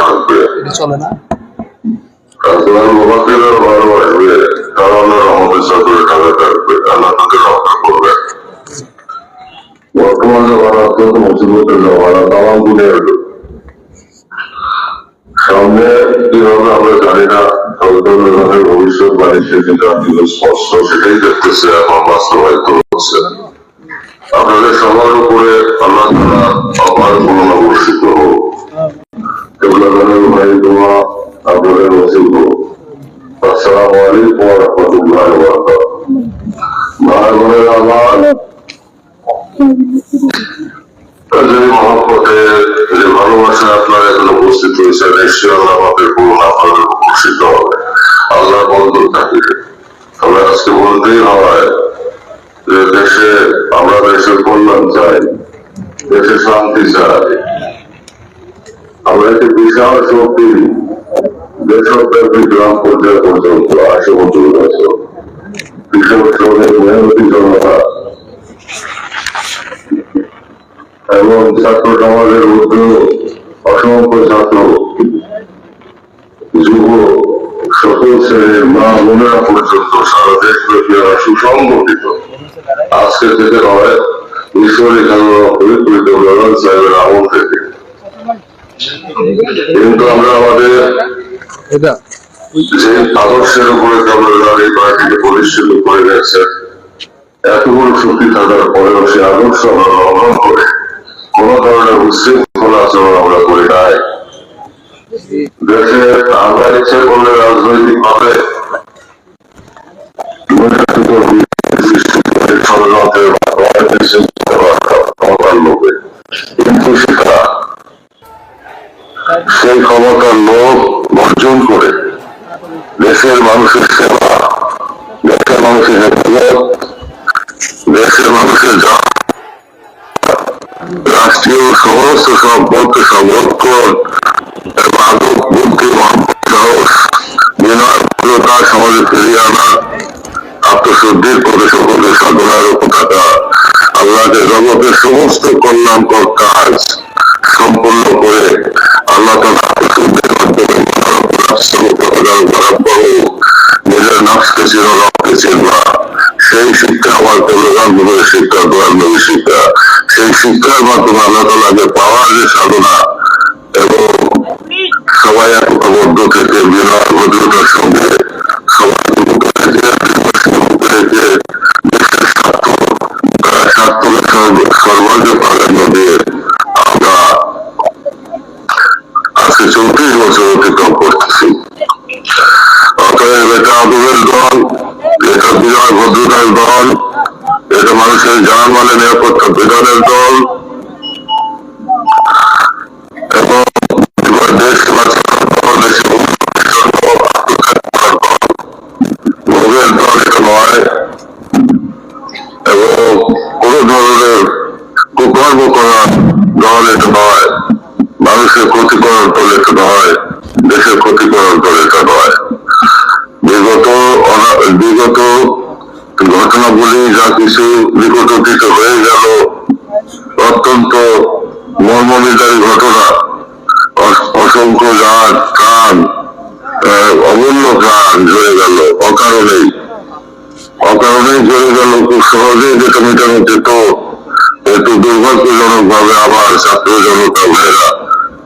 থাকবে। চলে না? সাথে থাকবে আল্লাহ রক্ষা করবে। বর্তমান জমানা অত্যন্ত মুসিবতের জমানা তামাম দুনিয়ার লোক। সামনে কি হবে আমরা জানি না ভবিষ্যৎ কিন্তু আর্থিক স্পষ্ট সেটাই দেখতেছে এখন বাস্তবায়িত হচ্ছে। আপনাদের সবার উপরে আল্লাহ তারা অপার করুণা বর্ষিত হোক। এগুলো ভাই দোয়া আপনাদের হোক। আসসালামু আলাইকুম রাহমাতুল্লাহি আমার, যে ভালোবাসা আপনারা এখানে উপস্থিত হয়েছেন নিশ্চয় আল্লাহ আমাদের আল্লাহ বন্ধু থাকিবে। তবে আজকে বলতেই হয় দেশে আমরা দেশের কল্যাণ চাই, দেশে শান্তি চাই। আমরা একটি বিশাল শক্তি দেশব্যাপী গ্রাম পর্যন্ত এবং ছাত্র সমাজের অসংখ্য ছাত্র, যুব সকল শ্রেণির মা পর্যন্ত সারা দেশব্যাপী সুসংগঠিত। আজকে থেকে নয় ঈশ্বরী পরিপূরিত লড়াই সাহেবের আমল থেকে কিন্তু আমরা আমাদের যে আদর্শের উপরে দাঁড়িয়ে পার্টিকে প্রতিষ্ঠিত করে গেছে। এত বড় শক্তি থাকার পরেও সে আদর্শ আমরা লঙ্ঘন করে কোন ধরনের উচ্ছৃঙ্খল আচরণ আমরা করি নাই দেশে আমরা ইচ্ছে করলে রাজনৈতিক ভাবে ষড়যন্ত্রের ক্ষমতার লোভে কিন্তু সেটা সেই ক্ষমতার লোভ বর্জন করে দেশের মানুষের সেবা দেশের মানুষের দেশের মানুষের রাষ্ট্রীয় সমস্ত সম্পর্ক সংরক্ষণ মাদক বুদ্ধি সাহস বিনয়তা সমাজে ফিরিয়ে আনা আত্মশুদ্ধির পথে সকলের সাধনার পতাকা আল্লাহকে জগতের সমস্ত কল্যাণকর কাজ সম্পন্ন করে আল্লাহ তালা আত্মশুদ্ধির মাধ্যমে সেই শিক্ষা শিক্ষা শিক্ষা। সেই শিক্ষার মাধ্যমে যে সাধনা এবং সবাই থেকে বিনয় ভদ্রতার সঙ্গে সবাই মুখে রেখে মুখে রেখে দেশের স্বার্থ স্বার্থকে সর্ব- সর্বাগ্রে প্রাধান্য দিয়ে আমরা আজকে চৌত্রিশ বছর অতিক্রম করতেছি অতএব এটা আদবের দল এটা বিনয় ভদ্রতার দল এটা মানুষের জান মানে নিরাপত্তা বিধানের দল এবং এবার দেশ বাঁচানোর দেশে উন্নতির জন্য আত্মত্যাগ করার দল। ভোগের দল এটা নয় এবং কোন ধরনের দল মানুষের দেশের বিগত বিগত ঘটনাগুলি যা কিছু বিগত হয়ে গেল, অত্যন্ত মর্মবিদারী ঘটনা। অসংখ্য জাত, প্রাণ অমূল্য প্রাণ ঝরে গেল, অকারণেই। অকারণেই ঝরে গেল, খুব সহজেই যেটা মেটানো যেত একটু দুর্ভাগ্যজনক ভাবে আবার ছাত্র জনতা ভাইরা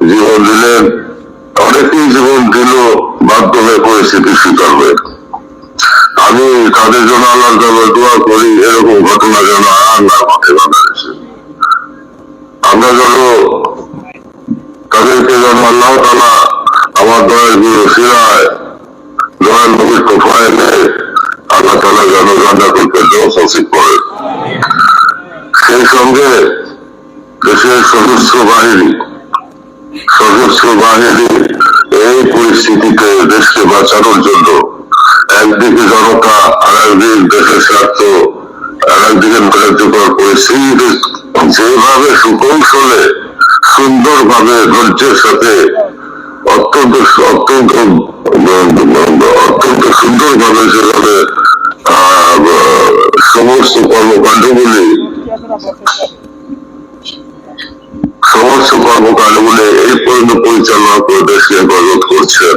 জীবন দিলেন, অনেকেই জীবন দিল, বাধ্য হয়ে পরিস্থিতি স্বীকার হয়ে। আমি তাদের জন্য আল্লাহ দোয়া করি, এরকম ঘটনা যেন আর না আমরা যেন তাদেরকে যেন আল্লাহ তালা আমার দয়ের গুরু সিরায় দয়াল নবীর কোফায়নে আল্লাহ তালা যেন জানা করতে নসিব করে। সেই সঙ্গে দেশের সশস্ত্র বাহিনী সশস্ত্র বাহিনী এই পরিস্থিতিতে দেশকে বাঁচানোর জন্য একদিকে জনতা আর একদিকে দেশের স্বার্থ আর একদিকে কার্যকর পরিস্থিতিতে যেভাবে সুকৌশলে সুন্দরভাবে ধৈর্যের সাথে অত্যন্ত অত্যন্ত অত্যন্ত সুন্দরভাবে আহ, সমস্ত কর্মকাণ্ডগুলি সমস্ত কর্মকাণ্ডগুলি এই পর্যন্ত পরিচালনা করে দেশকে হেফাজত করছেন।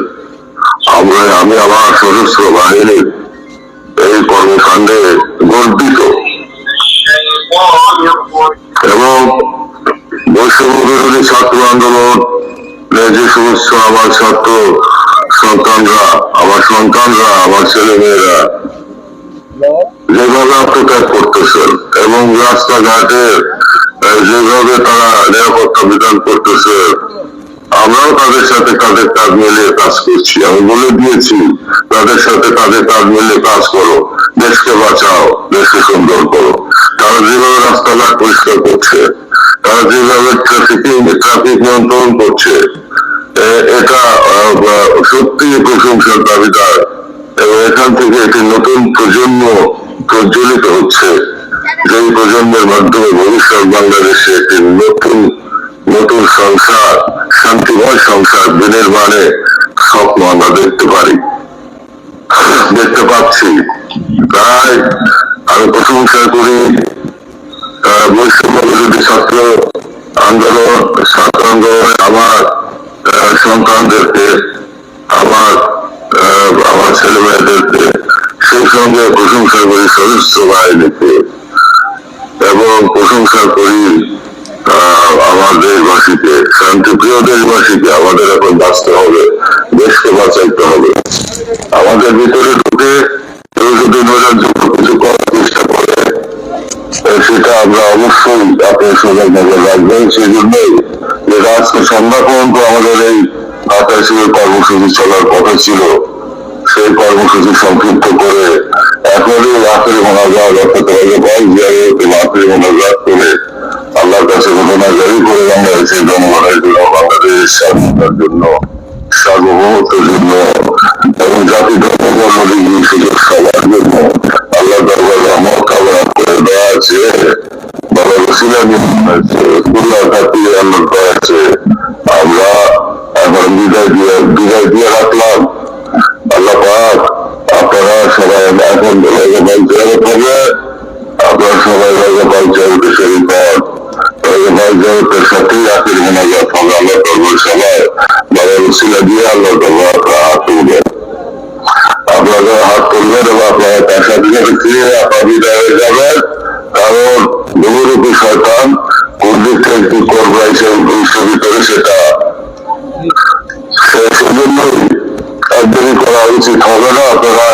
আমরা আমি আমার সশস্ত্র বাহিনীর এই কর্মকাণ্ডে গর্বিত এবং বৈষম্য বিরোধী ছাত্র আন্দোলন যে সমস্ত আমার ছাত্র সন্তানরা, আমার সন্তানরা, আমার ছেলে মেয়েরা যেভাবে আত্মত্যাগ করতেছেন এবং রাস্তাঘাটে যেভাবে তারা নিরাপত্তা বিধান করতেছে আমরাও তাদের সাথে কাঁধে কাঁধ মিলিয়ে কাজ করছি। আমি বলে দিয়েছি, তাদের সাথে কাঁধে কাঁধ মিলিয়ে কাজ করো। দেশকে বাঁচাও, দেশকে সুন্দর করো। তারা যেভাবে রাস্তাঘাট পরিষ্কার করছে, তারা যেভাবে ট্রাফিকিং ট্রাফিক নিয়ন্ত্রণ করছে এটা সত্যি প্রশংসার দাবিদার। এবং এখান থেকে একটি নতুন প্রজন্ম প্রজ্বলিত হচ্ছে যে প্রজন্মের মাধ্যমে ভবিষ্যৎ বাংলাদেশে একটি নতুন নতুন সংসার শান্তিময় সংসার বিনির্মাণে স্বপ্ন আমরা দেখতে পারি। দেখতে পাচ্ছি। তাই আমি প্রশংসা করি বৈষম্য বিরোধী ছাত্র আন্দোলন, ছাত্র আন্দোলনে আমার সন্তানদেরকে, আমার আমার ছেলে মেয়েদেরকে সেই সঙ্গে প্রশংসা করি সশস্ত্র বাহিনীকে। এবং প্রশংসা করি আমার দেশবাসীকে, শান্তিপ্রিয় দেশবাসীকে আমাদের এখন বাঁচতে হবে, দেশকে বাঁচাইতে হবে। আমাদের ভিতরে ঢুকে যদি কিছু করার চেষ্টা করে সেটা আমরা অবশ্যই আপনার সবাই নজর রাখবেন সেই জন্যই যে আজকে সন্ধ্যা পর্যন্ত আমাদের এই আকাশের কর্মসূচি চলার কথা ছিল, সেই কর্মসূচি সংক্ষিপ্ত করে এখনই রাতের মোনাজাত অর্থাৎ রাজ্যপাল জিয়ারকে রাতের মোনাজাত আল্লাহর কাছে ঘটনা জারি করে বাংলাদেশের জনগণের জন্য বাংলাদেশের স্বাধীনতার জন্য, সার্বভৌমত্বের জন্য এবং জাতি ধর্ম সুযোগ, সবার জন্য। আল্লাহ দরবার রহমত কামনা করে দেওয়া আছে। বাবা রসিলা আছে আছে। আমরা এখন বিদায় দিয়ে বিদায় দিয়ে রাখলাম। আল্লাহ পাক আপনারা সবাই এখন রাজাপাল চেয়ারে পাবে আপনারা সবাই রাজাপাল চেয়ারে শরীর পান রাজাপাল চেয়ারের সাথেই আখির মোনাজাত হবে আল্লাহ দরবার সবাই বাবা দরবার হাত তুলবেন এবং আপনারা তার সাথে ফিরে আপনার যাবেন। কারণ বহুরূপী শয়তান কোন দিক থেকে কি করবে ভিতরে সেটা সেজন্যই একদিনই করা উচিত হবে না। আপনারা